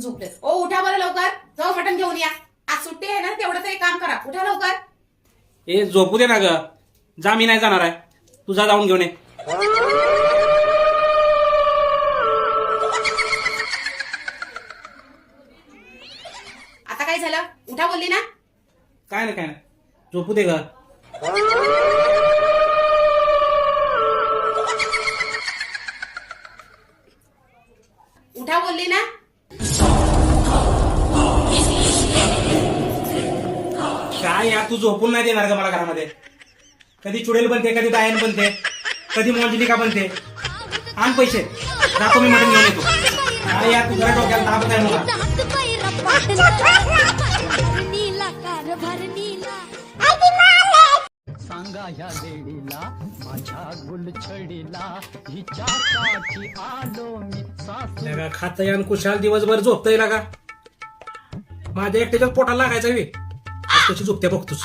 झोपले ओ उठा बरं लवकर. जाऊ मटण घेऊन या. आज सुट्टी आहे ना तेवढं तरी काम करा. उठा लवकर. ए झोपू दे ना ग. जा मी नाही जाणार आहे. तुझा जाऊन घेऊन ये. आता काय झालं? उठा बोलली ना. काय नाही काय नाही. झोपू दे ग. उठा बोलली ना. काय यार तू झोपून नाही देणार ग मला घरामध्ये. कधी चुडेल बनते कधी डायन बनते कधी मोंजलिका बनते. आण पैसे. जातो मी मटण घेऊन येतो. काय यार तुझ्या डोक्याला तापत आहे मला. सांगा ह्या लेडीला माझ्या गुलछडीला हिच्यासाठी आलो मी सासू. लगा खात आणि कुशाल दिवसभर झोपतय लागा. माझ्या एकट्याच्याच पोटाला लागायचा वे कशी झोपत्या बघतोच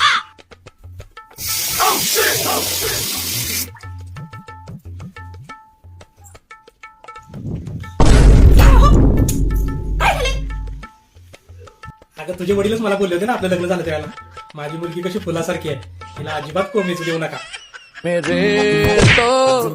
अगं तुझे वडीलच मला बोलले होते ना आपलं लग्न झालं त्याला माझी मुलगी कशी फुलासारखी आहे. तिला अजिबात कोमेच देऊ नका. मेरे तो